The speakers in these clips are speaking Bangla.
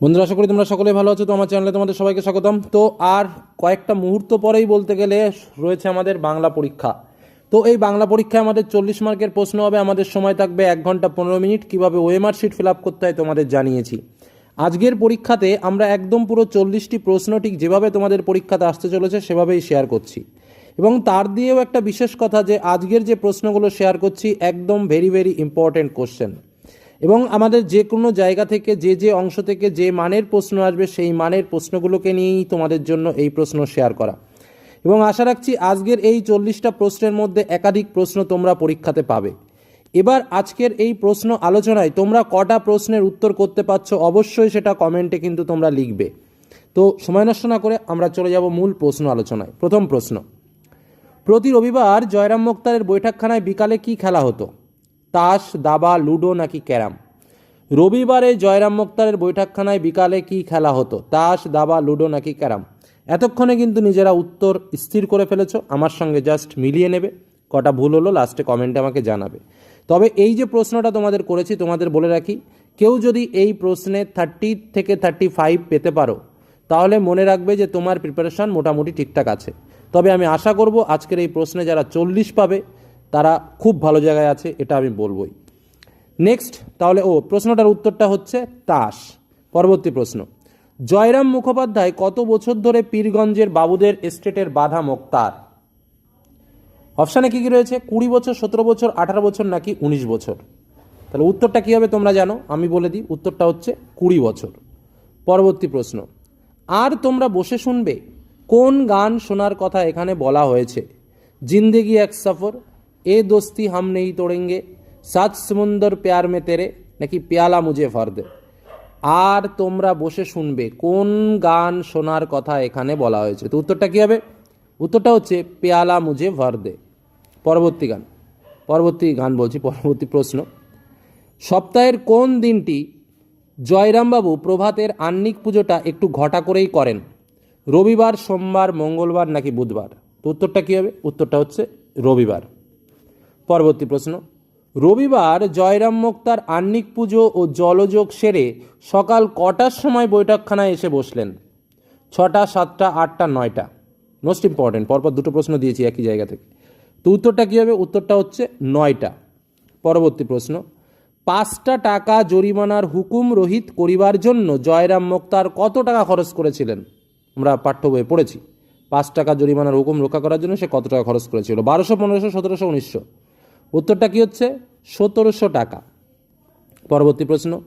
বন্ধুরা, আশা করি তোমরা সকলে ভালো আছো, তো আমার চ্যানেলে তোমাদের সবাইকে স্বাগতম। তো আর কয়েকটা মুহূর্ত পরেই বলতে গেলে রয়েছে আমাদের বাংলা পরীক্ষা। তো এই বাংলা পরীক্ষায় আমাদের চল্লিশ মার্কের প্রশ্ন হবে, আমাদের সময় থাকবে এক ঘণ্টা পনেরো মিনিট, কীভাবে ওএমআর শিট ফিল আপ করতে হয় তোমাদের জানিয়েছি। আজকের পরীক্ষাতে আমরা একদম পুরো চল্লিশটি প্রশ্ন ঠিক যেভাবে তোমাদের পরীক্ষাতে আসতে চলেছে, সেভাবেই শেয়ার করছি। এবং তার দিয়েও একটা বিশেষ কথা যে, আজকের যে প্রশ্নগুলো শেয়ার করছি, একদম ভেরি ভেরি ইম্পর্ট্যান্ট কোশ্চেন এবং আমাদের যে কোনো জায়গা থেকে, যে যে অংশ থেকে যে মানের প্রশ্ন আসবে, সেই মানের প্রশ্নগুলোকে নিয়েই তোমাদের জন্য এই প্রশ্ন শেয়ার করা। এবং আশা রাখছি আজকের এই চল্লিশটা প্রশ্নের মধ্যে একাধিক প্রশ্ন তোমরা পরীক্ষাতে পাবে। এবার আজকের এই প্রশ্ন আলোচনায় তোমরা কটা প্রশ্নের উত্তর করতে পারছ, অবশ্যই সেটা কমেন্টে কিন্তু তোমরা লিখবে। তো সময় নষ্ট না করে আমরা চলে যাব মূল প্রশ্ন আলোচনায়। প্রথম প্রশ্ন, প্রতি রবিবার জয়রাম মোক্তারের বৈঠকখানায় বিকালে কি খেলা হতো? তাস, দাবা, লুডো নাকি ক্যারাম? রবিবারে জয়রাম মোক্তারের বৈঠকখানায় বিকালে কি খেলা হতো? তাস, দাবা, লুডো নাকি ক্যারাম? এতক্ষণে কিন্তু নিজেরা উত্তর স্থির করে ফেলেছো। আমার সঙ্গে জাস্ট মিলিয়ে নেবে। কটা ভুল হলো লাস্টে কমেন্টে আমাকে জানাবে। তবে এই যে প্রশ্নটা তোমাদের করেছি, তোমাদের বলে রাখি, কেউ যদি এই প্রশ্নে থার্টি থেকে থার্টি ফাইভ পেতে পারো, তাহলে মনে রাখবে যে তোমার প্রিপারেশন মোটামুটি ঠিকঠাক আছে। তবে আমি আশা করব আজকের এই প্রশ্নে যারা চল্লিশ পাবে তারা খুব ভালো জায়গায় আছে, এটা আমি বলবই। নেক্সট তাহলে, ও, প্রশ্নটার উত্তরটা হচ্ছে তাস, পরবর্তী প্রশ্ন। জয়রাম মুখোপাধ্যায় কত বছর ধরে পীরগঞ্জের বাবুদের এস্টেটের বাধা মোক্তার? অপশানে কী কী রয়েছে? কুড়ি বছর, সতেরো বছর, আঠারো বছর, নাকি উনিশ বছর? তাহলে উত্তরটা কী হবে তোমরা জানো? আমি বলে দিই, উত্তরটা হচ্ছে কুড়ি বছর। পরবর্তী প্রশ্ন। আর তোমরা বসে শুনবে কোন গান শোনার কথা এখানে বলা হয়েছে? জিন্দেগি এক সফর এ দোস্তি হাম নেই তোড়েঙ্গে সাত সমুন্দর প্যার মে তেরে নাকি পেয়ালা মুজে ফর্দে আর তোমরা বসে শুনবে কোন গান শোনার কথা এখানে বলা হয়েছে তো উত্তরটা কী হবে উত্তরটা হচ্ছে পেয়ালা মুজে ভর্দে পরবর্তী গান পরবর্তী গান বলছি, পরবর্তী প্রশ্ন। সপ্তাহের কোন দিনটি জয়রামবাবু প্রভাতের আহ্নিক পুজোটা একটু ঘটা করেই করেন? রবিবার, সোমবার, মঙ্গলবার নাকি বুধবার? তো উত্তরটা কী হবে? উত্তরটা হচ্ছে রবিবার। পরবর্তী প্রশ্ন। রবিবার জয়রাম মোক্তার আহ্নিক পুজো ও জলযোগ সেরে সকাল কটার সময় বৈঠকখানায় এসে বসলেন? ছটা, সাতটা, আটটা, নয়টা। মোস্ট ইম্পর্টেন্ট পরপর দুটো প্রশ্ন দিয়েছি একই জায়গা থেকে। তো উত্তরটা কী হবে? উত্তরটা হচ্ছে নয়টা। পরবর্তী প্রশ্ন, পাঁচটা টাকা জরিমানার হুকুম রহিত করিবার জন্য জয়রাম মোক্তার কত টাকা খরচ করেছিলেন? আমরা পাঠ্য বইয়ে পড়েছি। পাঁচ টাকা জরিমানার হুকুম রক্ষা করার জন্য সে কত টাকা খরচ করেছিল? বারোশো, পনেরোশো, সতেরোশো, উনিশশো। উত্তরটা কী হচ্ছে? সতেরোশো টাকা। পরবর্তী প্রশ্ন,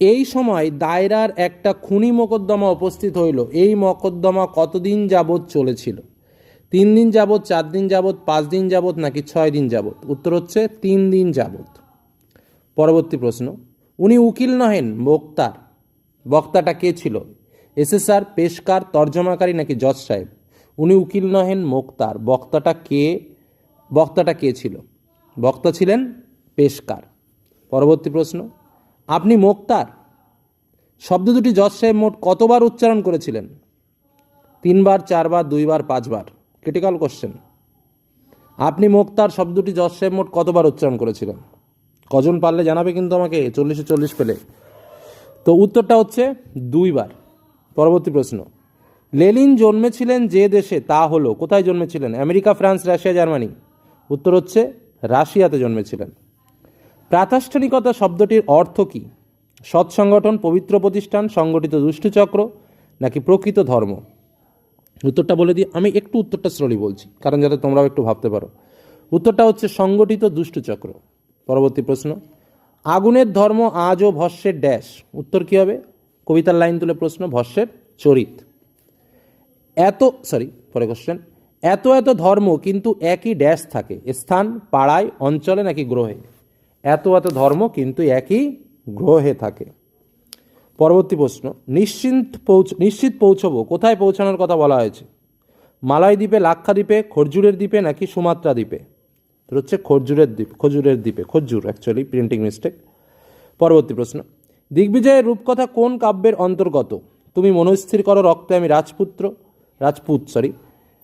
এই সময় দায়রার একটা খুনি মোকদ্দমা উপস্থিত হইল। এই মোকদ্দমা কতদিন যাবৎ চলেছিল? তিন দিন যাবৎ, চার দিন যাবৎ, পাঁচ দিন যাবৎ, নাকি ছয় দিন যাবৎ? উত্তর হচ্ছে তিন দিন যাবৎ। পরবর্তী প্রশ্ন, উনি উকিল নহেন বক্তার বক্তাটা কে ছিল? এসএসআর পেশকার, তর্জমাকারী নাকি জজ সাহেব? উনি উকিল নহেন, মোক্তার। বক্তাটা কে? বক্তাটা কে ছিল? বক্তা ছিলেন পেশকার। পরবর্তী প্রশ্ন, আপনি মোক্তার? শব্দ দুটি জজ সাহেব মোট কতবার উচ্চারণ করেছিলেন? তিনবার, চারবার, দুইবার, পাঁচবার। ক্রিটিক্যাল কোশ্চেন আপনি মোক্তার শব্দটি জজ সাহেব মোট কতবার উচ্চারণ করেছিলেন? কজন পারলে জানাবে কিন্তু আমাকে, চল্লিশে চল্লিশ পেলে। তো উত্তরটা হচ্ছে দুইবার। পরবর্তী প্রশ্ন, লেলিন জন্মেছিলেন যে দেশে, তা হলো, কোথায় জন্মেছিলেন? America, France, Russia, Germany. উত্তর হচ্ছে রাশিয়াতে জন্মেছিলেন। প্রাতিষ্ঠানিকতা শব্দটির অর্থ কী? সৎসংগঠন, পবিত্র প্রতিষ্ঠান, সংগঠিত দুষ্টচক্র, নাকি প্রকৃত ধর্ম? উত্তরটা বলে দিই, আমি একটু উত্তরটা স্লোলি বলছি, কারণ যাতে তোমরাও একটু ভাবতে পারো। উত্তরটা হচ্ছে সংগঠিত দুষ্টচক্র। পরবর্তী প্রশ্ন, আগুনের ধর্ম আজও ভস্যের ড্যাশ? উত্তর কী হবে? কবিতার লাইন তুলে প্রশ্ন, ভস্যের চরিত। এত সরি পরে কোশ্চেন এত এত ধর্ম কিন্তু একই ড্যাশ থাকে। স্থান, পাড়ায়, অঞ্চলে নাকি গ্রহে। এত এত ধর্ম কিন্তু একই গ্রহে থাকে। পরবর্তী প্রশ্ন, নিশ্চিন্ত পৌঁছ, নিশ্চিত পৌঁছবো, কোথায় পৌঁছানোর কথা বলা হয়েছে? মালয় দ্বীপে, লাক্ষা দ্বীপে খরজুরের দ্বীপে নাকি সুমাত্রা দ্বীপে? হচ্ছে খরজুরের দ্বীপ, খজুরের দ্বীপে, খজুর অ্যাকচুয়ালি প্রিন্টিং মিস্টেক পরবর্তী প্রশ্ন, দিগ্বিজয়ের রূপকথা কোন কাব্যের অন্তর্গত? তুমি মনস্থির করো রক্তে, আমি রাজপুত্র, রাজপুত সরি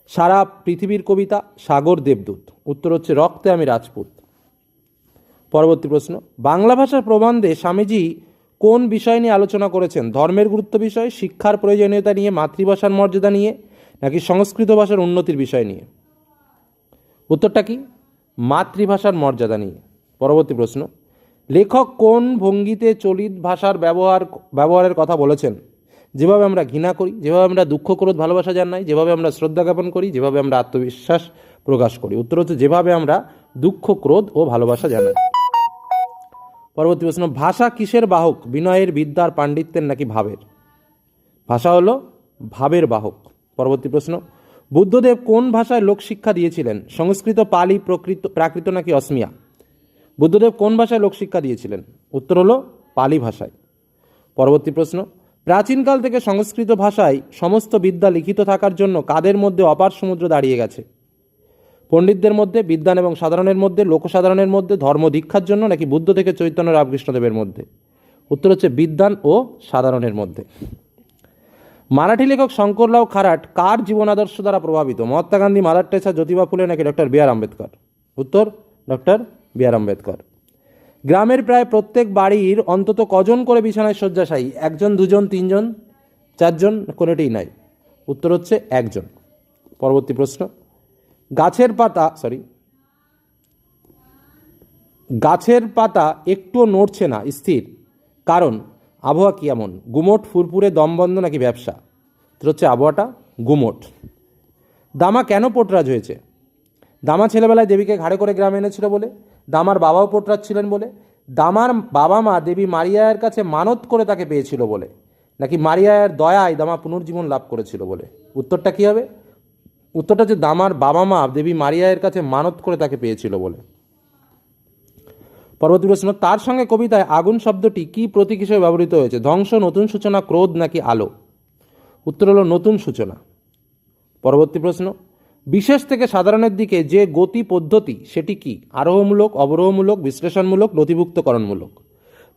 সারা পৃথিবীর কবিতা সাগর দেবদূত। উত্তর হচ্ছে, রক্তে আমি রাজপুত। পরবর্তী প্রশ্ন, বাংলা ভাষার প্রবন্ধে স্বামীজি কোন বিষয় নিয়ে আলোচনা করেছেন? ধর্মের গুরুত্ব বিষয়, শিক্ষার প্রয়োজনীয়তা নিয়ে, মাতৃভাষার মর্যাদা নিয়ে, নাকি সংস্কৃত ভাষার উন্নতির বিষয় নিয়ে? উত্তরটা কি? মাতৃভাষার মর্যাদা নিয়ে। পরবর্তী প্রশ্ন, লেখক কোন ভঙ্গিতে চলিত ভাষার ব্যবহার, ব্যবহারের কথা বলেছেন? যেভাবে আমরা ঘৃণা করি, যেভাবে আমরা দুঃখ, ক্রোধ, ভালোবাসা জানাই, যেভাবে আমরা শ্রদ্ধা জ্ঞাপন করি, যেভাবে আমরা আত্মবিশ্বাস প্রকাশ করি। উত্তর হচ্ছে যেভাবে আমরা দুঃখ, ক্রোধ ও ভালোবাসা জানাই। পরবর্তী প্রশ্ন, ভাষা কিসের বাহক? বিনয়ের, বিদ্যার, পাণ্ডিত্যের নাকি ভাবের? ভাষা হলো ভাবের বাহক। পরবর্তী প্রশ্ন, বুদ্ধদেব কোন ভাষায় লোকশিক্ষা দিয়েছিলেন? সংস্কৃত, পালি, প্রকৃত, প্রাকৃত নাকি অসমিয়া? বুদ্ধদেব কোন ভাষায় লোকশিক্ষা দিয়েছিলেন? উত্তর হলো পালি ভাষায়। পরবর্তী প্রশ্ন প্রাচীনকাল থেকে সংস্কৃত ভাষায় সমস্ত বিদ্যা লিখিত থাকার জন্য কাদের মধ্যে অপার সমুদ্র দাঁড়িয়ে গেছে? পণ্ডিতদের মধ্যে বিদ্যান এবং সাধারণের মধ্যে, লোকসাধারণের মধ্যে, ধর্ম দীক্ষার জন্য নাকি বুদ্ধ থেকে চৈতন্য রামকৃষ্ণদেবের মধ্যে? উত্তর হচ্ছে বিদ্যান ও সাধারণের মধ্যে। মারাঠি লেখক শঙ্করলাও খারাট কার জীবন আদর্শ দ্বারা প্রভাবিত? মহাত্মা গান্ধী মাদার টেসা, জ্যোতিবা ফুলে নাকি ডক্টর বি আর আম্বেদকর? উত্তর, ডক্টর বি আর আম্বেদকর। গ্রামের প্রায় প্রত্যেক বাড়ির অন্তত কজন করে বিছানায় শয্যাশায়ী? একজন, দুজন, তিনজন, চারজন? কোনোটিই নাই। উত্তর হচ্ছে একজন। পরবর্তী প্রশ্ন। গাছের পাতা সরি গাছের পাতা একটুও নড়ছে না, স্থির। কারণ, আবহাওয়া কি এমন? গুমোট, ফুরফুরে, দমবন্ধ নাকি ব্যবসা? তো হচ্ছে আবহাওয়াটা গুমোট। দামা কেন পোটরাজ হয়েছে? দামা ছেলেবেলায় দেবীকে ঘাড়ে করে গ্রামে এনেছিল বলে। দামার বাবাও পোটরাজ ছিলেন বলে, দামার বাবা মা দেবী মারিয়ায়ের কাছে মানত করে তাকে পেয়েছিল বলে, নাকি মারিয়ায়ের দয়ায় দামা পুনর্জীবন লাভ করেছিল বলে। উত্তরটা কী হবে? উত্তরটা হচ্ছে দামার বাবা মা দেবী মারিয়ায়ের কাছে মানত করে তাকে পেয়েছিল বলে। পরবর্তী প্রশ্ন, তার সঙ্গে কবিতায় আগুন শব্দটি কি প্রতীক হিসেবে ব্যবহৃত হয়েছে? ধ্বংস, নতুন সূচনা, ক্রোধ নাকি আলো? উত্তর হলো নতুন সূচনা। পরবর্তী প্রশ্ন বিশেষ থেকে সাধারণের দিকে যে গতি পদ্ধতি, সেটি কি? আরোহমূলক, অবরোহমূলক, বিশ্লেষণমূলক, নথিভুক্তকরণমূলক।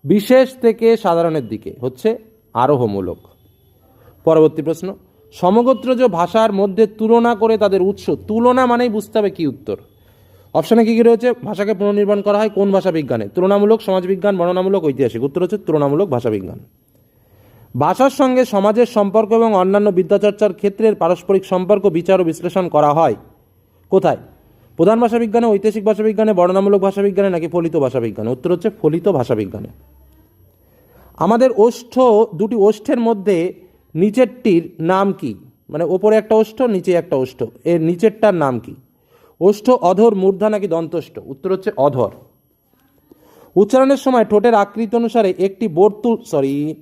বিশেষ থেকে সাধারণের দিকে হচ্ছে আরোহমূলক। পরবর্তী প্রশ্ন সমগোত্রজ ভাষার মধ্যে তুলনা করে তাদের উৎস, তুলনা মানেই বুঝতে হবে কি উত্তর? অপশানে কী কী রয়েছে? ভাষাকে পুনর্নির্মাণ করা হয় কোন ভাষা বিজ্ঞানে তুলনামূলক, সমাজবিজ্ঞান, বর্ণনামূলক, ঐতিহাসিক। উত্তর হচ্ছে তুলনামূলক ভাষাবিজ্ঞান। ভাষার সঙ্গে সমাজের সম্পর্ক এবং অন্যান্য বিদ্যাচর্চার ক্ষেত্রের পারস্পরিক সম্পর্ক বিচার ও বিশ্লেষণ করা হয়। কোথায়? প্রধান ভাষাবিজ্ঞানে, ঐতিহাসিক ভাষাবিজ্ঞানে, বর্ণনামূলক ভাষাবিজ্ঞানে নাকি ফলিত ভাষাবিজ্ঞানে? উত্তর হচ্ছে ফলিত ভাষাবিজ্ঞানে। আমাদের ওষ্ঠ, দুটি ওষ্ঠের মধ্যে নিচেরটির নাম কি? মানে ওপরে একটা ওষ্ঠ, নিচে একটা ওষ্ঠ। এর নিচেরটার নাম কি? ওষ্ঠ, অধর, মূর্ধা নাকি দন্তষ্ঠ উত্তর হচ্ছে অধর। উচ্চারণের সময় ঠোঁটের আকৃতি অনুসারে একটি বর্তুল সরি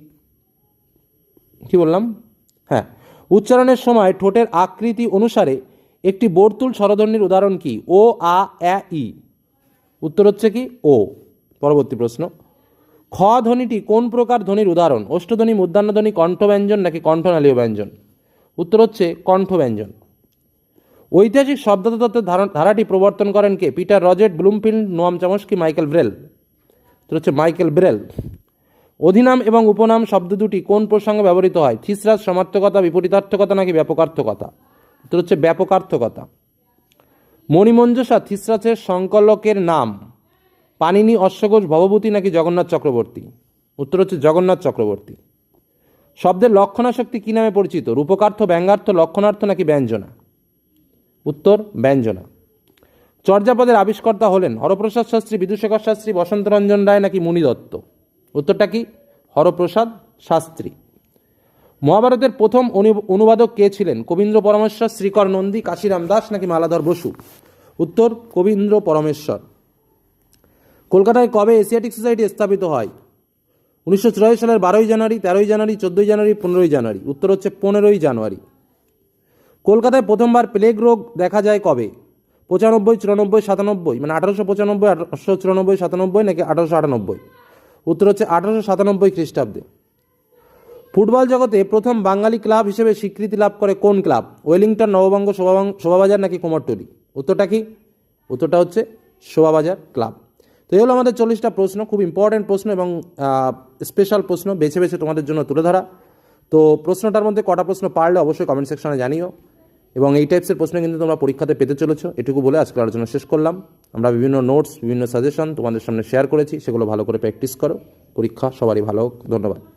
কি বললাম? হ্যাঁ। উচ্চারণের সময় ঠোঁটের আকৃতি অনুসারে একটি বর্তুল স্বরধ্বনির উদাহরণ কি? ও, আ, এ, ই। উত্তর হচ্ছে কি? ও। পরবর্তী প্রশ্ন। খ ধ্বনিটি কোন প্রকার ধ্বনির উদাহরণ? অষ্টধ্বনি মূর্ধান্যধ্বনি কণ্ঠব্যঞ্জন নাকি কণ্ঠনালীয় ব্যঞ্জন উত্তর হচ্ছে কণ্ঠব্যঞ্জন। ঐতিহাসিক শব্দতত্ত্বের ধারা ধারাটি প্রবর্তন করেন কে? Peter Roget Bloomfield, Noam Chomsky, Michael Breal. উত্তর হচ্ছে মাইকেল ব্রেল। অধিনাম এবং উপনাম শব্দ দুটি কোন প্রসঙ্গে ব্যবহৃত হয়? থিসরাজ সমার্থকতা, বিপরীতার্থকতা নাকি ব্যাপকার্থকতা? উত্তর হচ্ছে ব্যাপকার্থকতা। মণিমঞ্জসা থিসরাজের সংকলকের নাম। পানিনি অশ্বঘোষ, ভবভূতি নাকি জগন্নাথ চক্রবর্তী? উত্তর হচ্ছে জগন্নাথ চক্রবর্তী। শব্দের লক্ষণাশক্তি কী নামে পরিচিত? রূপকার্থ, ব্যঙ্গার্থ, লক্ষণার্থ নাকি ব্যঞ্জনা? উত্তর, ব্যঞ্জনা। চর্যাপদের আবিষ্কর্তা হলেন হরপ্রসাদ শাস্ত্রী বিদুশেখর শাস্ত্রী, বসন্তরঞ্জন রায় নাকি মুনি দত্ত উত্তরটা কি? হরপ্রসাদ শাস্ত্রী। মহাভারতের প্রথম অনু- অনুবাদক কে ছিলেন? কবীন্দ্র পরমেশ্বর, শ্রীকর নন্দী, কাশিরাম দাস নাকি মালাধর বসু? উত্তর, কবীন্দ্র পরমেশ্বর। কলকাতায় কবে এশিয়াটিক সোসাইটি স্থাপিত হয়? উনিশশো চুরাশি সালের বারোই জানুয়ারি, তেরোই জানুয়ারি, চোদ্দোই জানুয়ারি, পনেরোই জানুয়ারি। উত্তর হচ্ছে পনেরোই জানুয়ারি। কলকাতায় প্রথমবার প্লেগ রোগ দেখা যায় কবে? পঁচানব্বই, চুরানব্বই, সাতানব্বই মানে আঠারোশো পঁচানব্বই, আঠারোশো চুরানব্বই, সাতানব্বই নাকি আঠারোশো আটানব্বই? উত্তর হচ্ছে আঠারোশো সাতানব্বই খ্রিস্টাব্দে। ফুটবল জগতে প্রথম বাঙালি ক্লাব হিসেবে স্বীকৃতি লাভ করে কোন ক্লাব? ওয়েলিংটন, নববঙ্গ, শোভাবাং- শোভাবাজার নাকি কোমরটুলি? উত্তরটা কি? উত্তরটা হচ্ছে শোভাবাজার ক্লাব। তো এই হলো আমাদের চল্লিশটা প্রশ্ন, খুব ইম্পর্ট্যান্ট প্রশ্ন এবং স্পেশাল প্রশ্ন বেছে বেছে তোমাদের জন্য তুলে ধরা। তো প্রশ্নটার মধ্যে কটা প্রশ্ন পারলে অবশ্যই কমেন্ট সেকশনে জানিও। এবং এই টাইপসের প্রশ্ন কিন্তু তোমরা পরীক্ষাতে পেতে চলেছ। এটুকু বলে আজকের আলোচনা শেষ করলাম। আমরা বিভিন্ন নোটস বিভিন্ন সাজেশন তোমাদের সামনে শেয়ার করেছি। সেগুলো ভালো করে প্র্যাকটিস করো। পরীক্ষা সবারই ভালো হোক। ধন্যবাদ।